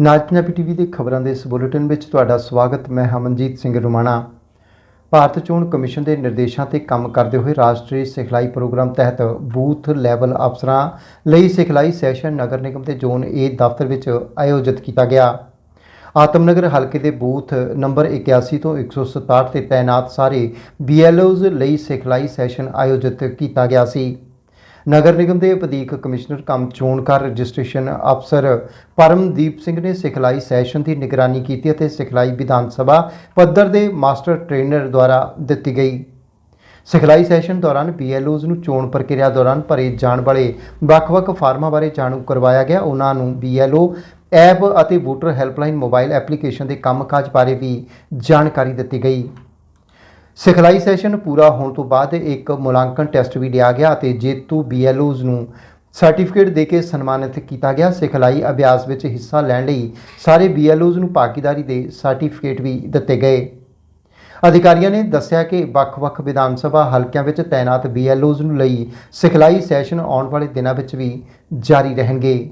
ਨਾਜ Punjabi TV ਦੇ ਖਬਰਾਂ ਦੇ ਇਸ ਬੁਲੇਟਿਨ ਵਿੱਚ ਤੁਹਾਡਾ ਸਵਾਗਤ। ਮੈਂ ਹਮਨਜੀਤ ਸਿੰਘ ਰੁਮਾਣਾ। ਭਾਰਤ ਚੋਣ ਕਮਿਸ਼ਨ ਦੇ ਨਿਰਦੇਸ਼ਾਂ ਤੇ ਕੰਮ ਕਰਦੇ ਹੋਏ ਰਾਸ਼ਟਰੀ ਸਿਖਲਾਈ ਪ੍ਰੋਗਰਾਮ ਤਹਿਤ ਬੂਥ ਲੈਵਲ ਅਫਸਰਾਂ ਲਈ ਸਿਖਲਾਈ ਸੈਸ਼ਨ ਨਗਰ ਨਿਗਮ ਤੇ ਜ਼ੋਨ ਏ ਦਫ਼ਤਰ ਵਿੱਚ ਆਯੋਜਿਤ ਕੀਤਾ ਗਿਆ। ਆਤਮਨਗਰ ਹਲਕੇ ਦੇ ਬੂਥ ਨੰਬਰ 81 ਤੋਂ 167 ਤੇ ਤਾਇਨਾਤ ਸਾਰੇ BLOs ਲਈ ਸਿਖਲਾਈ ਸੈਸ਼ਨ ਆਯੋਜਿਤ ਕੀਤਾ ਗਿਆ ਸੀ। ਨਗਰ ਨਿਗਮ ਦੇ ਵਧੀਕ ਕਮਿਸ਼ਨਰ ਕਮ ਚੋਣਕਾਰ ਰਜਿਸਟ੍ਰੇਸ਼ਨ ਅਫਸਰ ਪਰਮਦੀਪ ਸਿੰਘ ਨੇ ਸਿਖਲਾਈ ਸੈਸ਼ਨ ਦੀ ਨਿਗਰਾਨੀ ਕੀਤੀ ਅਤੇ ਸਿਖਲਾਈ ਵਿਧਾਨ ਸਭਾ ਪੱਧਰ ਦੇ ਮਾਸਟਰ ਟ੍ਰੇਨਰ ਦੁਆਰਾ ਦਿੱਤੀ ਗਈ। ਸਿਖਲਾਈ ਸੈਸ਼ਨ ਦੌਰਾਨ BLOs ਨੂੰ ਚੋਣ ਪ੍ਰਕਿਰਿਆ ਦੌਰਾਨ ਭਰੇ ਜਾਣ ਵਾਲੇ ਵੱਖ-ਵੱਖ ਫਾਰਮਾਂ ਬਾਰੇ ਜਾਣੂ ਕਰਵਾਇਆ ਗਿਆ। ਉਹਨਾਂ ਨੂੰ BLO ਐਪ ਅਤੇ ਵੋਟਰ ਹੈਲਪਲਾਈਨ ਮੋਬਾਈਲ ਐਪਲੀਕੇਸ਼ਨ ਦੇ ਕੰਮਕਾਜ ਬਾਰੇ ਵੀ ਜਾਣਕਾਰੀ ਦਿੱਤੀ ਗਈ। ਸਿਖਲਾਈ ਸੈਸ਼ਨ ਪੂਰਾ ਹੋਣ ਤੋਂ ਬਾਅਦ ਇੱਕ ਮੁਲਾਂਕਣ ਟੈਸਟ ਵੀ ਲਿਆ ਗਿਆ ਅਤੇ ਜੇਤੂ BLOs ਨੂੰ ਸਰਟੀਫਿਕੇਟ ਦੇ ਕੇ ਸਨਮਾਨਿਤ ਕੀਤਾ ਗਿਆ। ਸਿਖਲਾਈ ਅਭਿਆਸ ਵਿੱਚ ਹਿੱਸਾ ਲੈਣ ਲਈ ਸਾਰੇ BLOs ਨੂੰ ਭਾਗੀਦਾਰੀ ਦੇ ਸਰਟੀਫਿਕੇਟ ਵੀ ਦਿੱਤੇ ਗਏ। ਅਧਿਕਾਰੀਆਂ ਨੇ ਦੱਸਿਆ ਕਿ ਵੱਖ-ਵੱਖ ਵਿਧਾਨ ਸਭਾ ਹਲਕਿਆਂ ਵਿੱਚ ਤਾਇਨਾਤ BLOs ਨੂੰ ਲਈ ਸਿਖਲਾਈ ਸੈਸ਼ਨ ਆਉਣ ਵਾਲੇ ਦਿਨਾਂ ਵਿੱਚ ਵੀ ਜਾਰੀ ਰਹਿਣਗੇ।